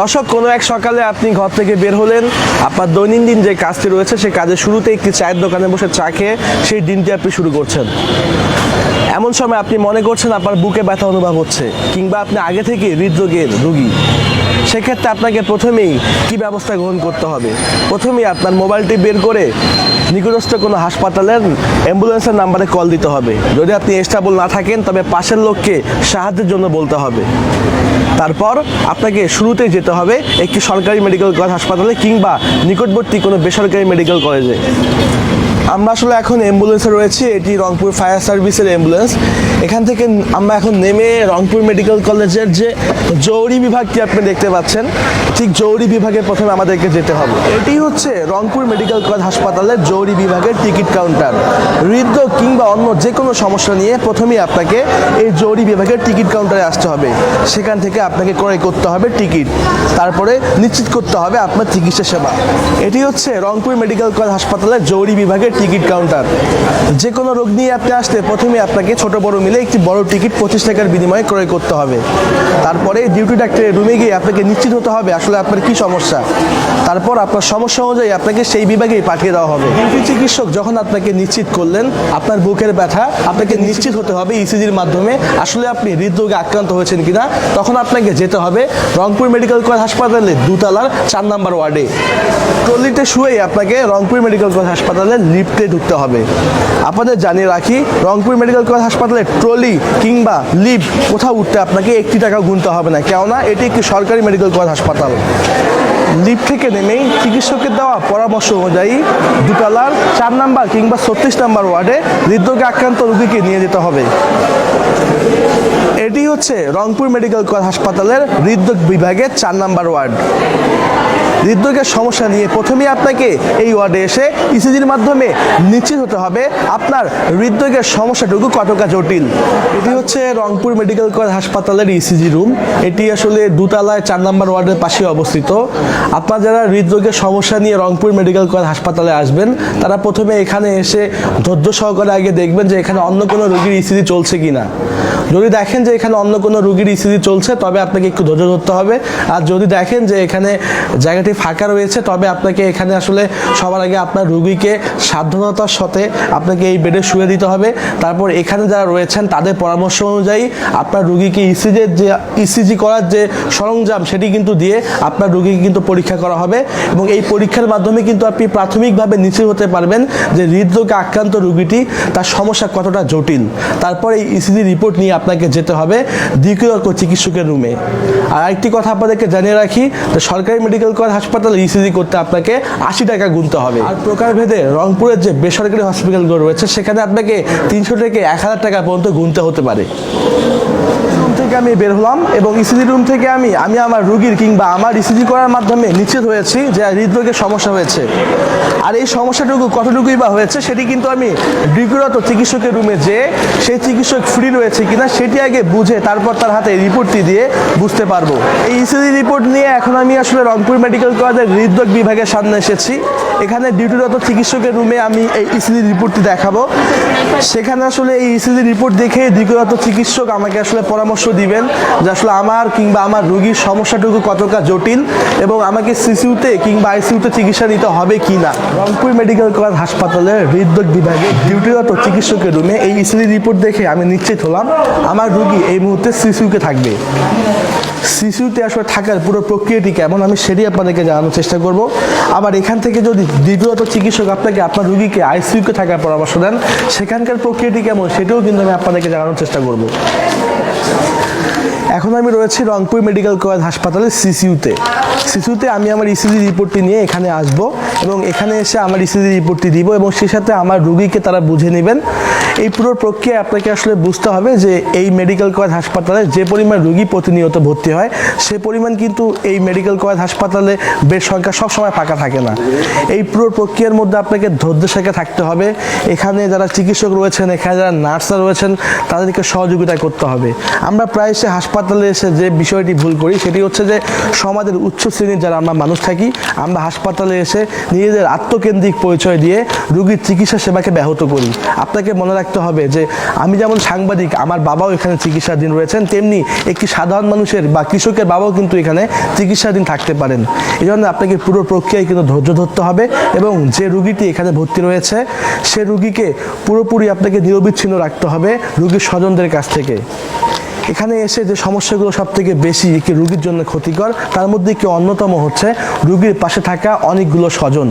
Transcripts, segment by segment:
দর্শক, কোনো এক সকালে আপনি ঘর থেকে বের হলেন, আপনার দৈনন্দিন যে কাজটি রয়েছে, সেই কাজের শুরুতে একটি চায়ের দোকানে বসে চা খেয়ে সেই দিনটি আপনি শুরু করছেন। এমন সময় আপনি মনে করছেন আপনার বুকে ব্যথা অনুভব হচ্ছে, কিংবা আপনি আগে থেকে হৃদরোগের রুগী। সেক্ষেত্রে আপনাকে প্রথমেই কি ব্যবস্থা গ্রহণ করতে হবে? প্রথমেই আপনার মোবাইলটি বের করে নিকটস্থ কোনো হাসপাতালের অ্যাম্বুলেন্সের নাম্বারে কল দিতে হবে। যদি আপনি স্টেবল না থাকেন, তবে পাশের লোককে সাহায্যের জন্য বলতে হবে। তারপর আপনাকে শুরুতেই যেতে হবে একটি সরকারি মেডিকেল কলেজ হাসপাতালে কিংবা নিকটবর্তী কোনো বেসরকারি মেডিকেল কলেজে। আমরা আসলে এখন অ্যাম্বুলেন্সে রয়েছি, এটি রংপুর ফায়ার সার্ভিসের অ্যাম্বুলেন্স এখান থেকে আমরা এখন নেমে রংপুর মেডিকেল কলেজের যে জরুরি বিভাগটি আপনি দেখতে পাচ্ছেন, ঠিক জরুরি বিভাগে প্রথমে আমাদেরকে যেতে হবে। এটি হচ্ছে রংপুর মেডিকেল কলেজ হাসপাতালের জরুরি বিভাগের টিকিট কাউন্টার হৃদরোগ কিংবা অন্য যে কোনো সমস্যা নিয়ে প্রথমেই আপনাকে এই জরুরি বিভাগের টিকিট কাউন্টারে আসতে হবে। সেখান থেকে আপনাকে ক্রয় করতে হবে টিকিট তারপরে নিশ্চিত করতে হবে আপনার চিকিৎসা সেবা। এটি হচ্ছে রংপুর মেডিকেল কলেজ হাসপাতালের জৌরি বিভাগের টিকিট কাউন্টার। যে কোনো রোগ নিয়ে আপনি আসলে প্রথমে আপনাকে ছোট বড় মিলে একটি বড় টিকিট পঁচিশ টাকার বিনিময়ে ক্রয় করতে হবে। তারপরে ডিউটি ডাক্তারের রুমে গিয়ে আপনাকে নিশ্চিত হতে হবে আসলে আপনার কি সমস্যা। তারপর আপনার সমস্যা অনুযায়ী আপনাকে সেই বিভাগেই পাঠিয়ে দেওয়া হবে। ডিউটি চিকিৎসক যখন আপনাকে নিশ্চিত করলেন, আপনার বুকের ব্যথা, আপনাকে নিশ্চিত হতে হবে ইসিজির মাধ্যমে আসলে আপনি হৃদরোগে আক্রান্ত হয়েছেন কিনা, তখন আপনাকে যেতে হবে রংপুর মেডিকেল কলেজ হাসপাতালে দুতলার চার নাম্বার ওয়ার্ডে। ট্রলিতে শুয়েই আপনাকে রংপুর মেডিকেল কলেজ হাসপাতালে লিফটে ঢুকতে হবে। আপনাদের জানিয়ে রাখি, রংপুর মেডিকেল কলেজ হাসপাতালে ট্রলি কিংবা লিফট কোথাও উঠতে আপনাকে একটি টাকা গুনতে হবে না। কেননা, এটি একটি সরকারি মেডিকেল কলেজ হাসপাতাল। লিফট থেকে নেমেই চিকিৎসকের দেওয়া পরামর্শ অনুযায়ী দুতলার চার নাম্বার কিংবা ছত্রিশ নাম্বার ওয়ার্ডে হৃদরোগে আক্রান্ত রোগীকে নিয়ে যেতে হবে। এটি হচ্ছে রংপুর মেডিকেল কলেজ হাসপাতালের হৃদরোগ বিভাগের চার নাম্বার ওয়ার্ড। হৃদরোগের সমস্যা নিয়ে প্রথমেই আপনাকে এই ওয়ার্ডে এসে ইসিজির মাধ্যমে নিশ্চিত হতে হবে আপনার হৃদরোগের সমস্যাটুকু কতটা জটিল। এটি হচ্ছে রংপুর মেডিকেল কলেজ হাসপাতালের ইসিজি রুম। এটি আসলে দুতলায় চার নম্বর ওয়ার্ডের পাশে অবস্থিত। আপনার যারা হৃদরোগের সমস্যা নিয়ে রংপুর মেডিকেল কলেজ হাসপাতালে আসবেন, তারা প্রথমে এখানে এসে ধৈর্য সহকারে আগে দেখবেন যে এখানে অন্য কোনো রোগীর ইসিজি চলছে কিনা। যদি দেখেন যে এখানে অন্য কোনো রুগীর ইসিজি চলছে, তবে আপনাকে একটু ধৈর্য ধরতে হবে। আর যদি দেখেন যে এখানে জায়গাটি ফাঁকা রয়েছে, তবে আপনাকে এখানে আসলে সবার আগে আপনার রুগীকে সাবধানতার সাথে আপনাকে এই বেডে শুয়ে দিতে হবে। তারপর এখানে যারা রয়েছেন, তাদের পরামর্শ অনুযায়ী আপনার রুগীকে ইসিজির যে ইসিজি করার যে সরঞ্জাম, সেটি কিন্তু দিয়ে আপনার রুগীকে কিন্তু পরীক্ষা করা হবে। এবং এই পরীক্ষার মাধ্যমে কিন্তু আপনি প্রাথমিকভাবে নিশ্চিত হতে পারবেন যে হৃদরোগে আক্রান্ত রুগীটি তার সমস্যা কতটা জটিল। তারপর এই ইসিজি রিপোর্ট নিয়ে আপনাকে যেতে হবে দ্বিতীয় চিকিৎসকের রুমে। আর একটি কথা আপনাদেরকে জানিয়ে রাখি সরকারি মেডিকেল কলেজ হাসপাতালে ইসিজি করতে আপনাকে আশি টাকা গুনতে হবে। আর প্রকারভেদে রংপুরের যে বেসরকারি হসপিটালগুলো রয়েছে, সেখানে আপনাকে তিনশো থেকে এক হাজার টাকা পর্যন্ত গুনতে হতে পারে। থেকে আমি বের হলাম এবং ইসিজি রুম থেকে আমি আমি আমার রুগীর কিংবা আমার ইসিজি করার মাধ্যমে নিশ্চিত হয়েছি যে হৃদরোগের সমস্যা হয়েছে। আর এই সমস্যাটুকু কতটুকুই বা হয়েছে, সেটি কিন্তু আমি ডিগ্রত চিকিৎসকের রুমে যে সেই চিকিৎসক ফ্রি রয়েছে কিনা, সেটি আগে বুঝে তারপর তার হাতে রিপোর্টটি দিয়ে বুঝতে পারব। এই ইসিজি রিপোর্ট নিয়ে এখন আমি আসলে রংপুর মেডিকেল কলেজের হৃদরোগ বিভাগের সামনে এসেছি। এখানে ডিউটিরত চিকিৎসকের রুমে আমি এই ইসিজি রিপোর্টটি দেখাবো। সেখানে আসলে এই ইসিজি রিপোর্ট দেখে ডিগ্রত চিকিৎসক আমাকে আসলে পরামর্শ দিবেন যে আসলে আমার কিংবা আমার রোগীর সমস্যাটুকু কতটা জটিল এবং আমাকে সিসিউতে কিংবা আইসিউতে চিকিৎসা নিতে হবে কি না রংপুর মেডিকেল কলেজ হাসপাতালের হৃদরোগ বিভাগে ডিউটিরত চিকিৎসকের রুমে এই ইসিজি রিপোর্ট দেখে আমি নিশ্চিত হলাম আমার রোগী এই মুহূর্তে সিসিউকে থাকবে। শিশুতে আসলে থাকার পুরো প্রক্রিয়াটি কেমন আমি সেটি আপনাদেরকে জানানোর চেষ্টা করব। আবার এখান থেকে যদি দ্বিতীয়ত চিকিৎসক আপনাকে আপনার রুগীকে আইসিইউকে থাকার পরামর্শ দেন। সেখানকার প্রক্রিয়াটি কেমন সেটাও কিন্তু আমি আপনাদেরকে জানানোর চেষ্টা করব। এখন আমি রয়েছি রংপুর মেডিকেল কলেজ হাসপাতালে সিসিউতে সিসিউতে আমি আমার ইসিজি রিপোর্টটি নিয়ে এখানে আসব এবং এখানে এসে আমার ইসিজি রিপোর্টটি দিব এবং সেই সাথে আমার রুগীকে তারা বুঝে নেবেন। এই পুরো প্রক্রিয়া আপনাকে আসলে বুঝতে হবে যে এই মেডিকেল কলেজ হাসপাতালে যে পরিমাণ রুগী প্রতিনিয়ত ভর্তি হয়, সে পরিমাণ কিন্তু এই মেডিকেল কলেজ হাসপাতালে বেড সংখ্যা সবসময় ফাঁকা থাকে না। এই পুরো প্রক্রিয়ার মধ্যে আপনাকে ধৈর্যের সাথে থাকতে হবে। এখানে যারা চিকিৎসক রয়েছেন, এখানে যারা নার্সরা রয়েছেন, তাদেরকে সহযোগিতা করতে হবে। আমরা প্রায় সে হাসপাতালে এসে যে বিষয়টি ভুল করি, সেটি হচ্ছে যে সমাজের উচ্চ শ্রেণির যারা আমরা মানুষ থাকি, আমরা হাসপাতালে এসে নিজেদের আত্মকেন্দ্রিক পরিচয় দিয়ে রুগীর চিকিৎসা সেবাকে ব্যাহত করি। আপনাকে মনে রাখতে হবে যে আমি যেমন সাংবাদিক, আমার বাবাও এখানে চিকিৎসাধীন রয়েছেন, তেমনি একটি সাধারণ মানুষের বা কৃষকের বাবাও কিন্তু এখানে চিকিৎসাধীন থাকতে পারেন। এই জন্য আপনাকে পুরো প্রক্রিয়ায় কিন্তু ধৈর্য ধরতে হবে এবং যে রুগীটি এখানে ভর্তি রয়েছে, সে রুগীকে পুরোপুরি আপনাকে নিরবিচ্ছিন্ন রাখতে হবে রুগীর স্বজনদের কাছ থেকে। এখানে এসে যে সমস্যাগুলো সব থেকে বেশি একটি রুগীর জন্য ক্ষতিকর, তার মধ্যে একটি অন্যতম হচ্ছে রুগীর পাশে থাকা অনেকগুলো স্বজন।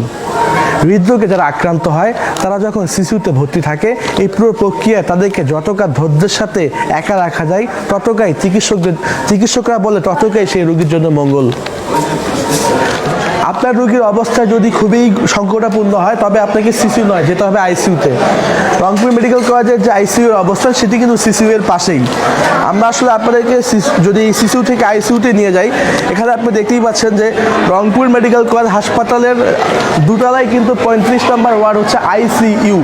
হৃদরোগে যারা আক্রান্ত হয়, তারা যখন শিশুতে ভর্তি থাকে, এই পুরো প্রক্রিয়ায় তাদেরকে যতটা ধৈর্যের সাথে একা রাখা যায় ততকাই চিকিৎসকদের, চিকিৎসকরা বলে ততকাই সেই রোগীর জন্য মঙ্গল। আপনার রোগীর অবস্থা যদি খুবই সংকটাপূর্ণ হয়, তবে আপনাকে শিশু নয়, যেতে হবে আইসিইউতে রংপুর মেডিকেল কলেজের যে আইসিইউর অবস্থা, সেটি কিন্তু সিসিউ এর পাশেই। আমরা আসলে আপনাদেরকে যদি সিসিউ থেকে আইসিইউতে নিয়ে যাই, এখানে আপনি দেখতেই পাচ্ছেন যে রংপুর মেডিকেল কলেজ হাসপাতালের দুতলায় কিন্তু পঁয়ত্রিশ নম্বর ওয়ার্ড হচ্ছে আইসিইউ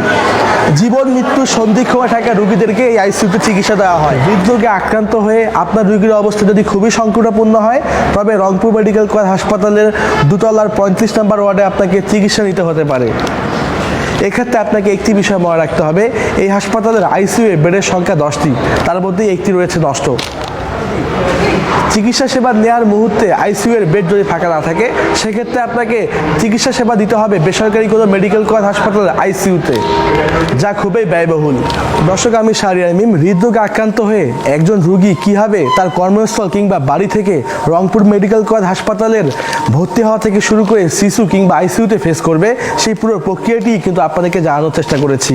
জীবন, মৃত্যু সন্ধিক্ষমে থাকা রুগীদেরকে এই আইসিইউতে চিকিৎসা দেওয়া হয়। হৃদরোগে আক্রান্ত হয়ে আপনার রোগীর অবস্থা যদি খুবই সংকটাপূর্ণ হয়, তবে রংপুর মেডিকেল কলেজ হাসপাতালের দুতলার পঁয়ত্রিশ নম্বর ওয়ার্ডে আপনাকে চিকিৎসা নিতে হতে পারে। এক্ষেত্রে আপনাকে একটি বিষয় মনে রাখতে হবে, এই হাসপাতালের আইসিইউ বেডের সংখ্যা দশটি, তার মধ্যেই একটি রয়েছে নষ্ট। চিকিৎসা সেবা নেওয়ার মুহূর্তে আইসিইউ এর বেড যদি ফাঁকা না থাকে, সেক্ষেত্রে আপনাকে চিকিৎসা সেবা দিতে হবে বেসরকারি কোনো মেডিকেল কলেজ হাসপাতালের আইসিইউতে যা খুবই ব্যয়বহুল। দর্শক, আমি সারিয়ার মিম হৃদরোগে আক্রান্ত হয়ে একজন রুগী কীভাবে তার কর্মস্থল কিংবা বাড়ি থেকে রংপুর মেডিকেল কলেজ হাসপাতালের ভর্তি হওয়া থেকে শুরু করে শিশু কিংবা আইসিইউতে ফেস করবে, সেই পুরো প্রক্রিয়াটি কিন্তু আপনাদেরকে জানানোর চেষ্টা করেছি।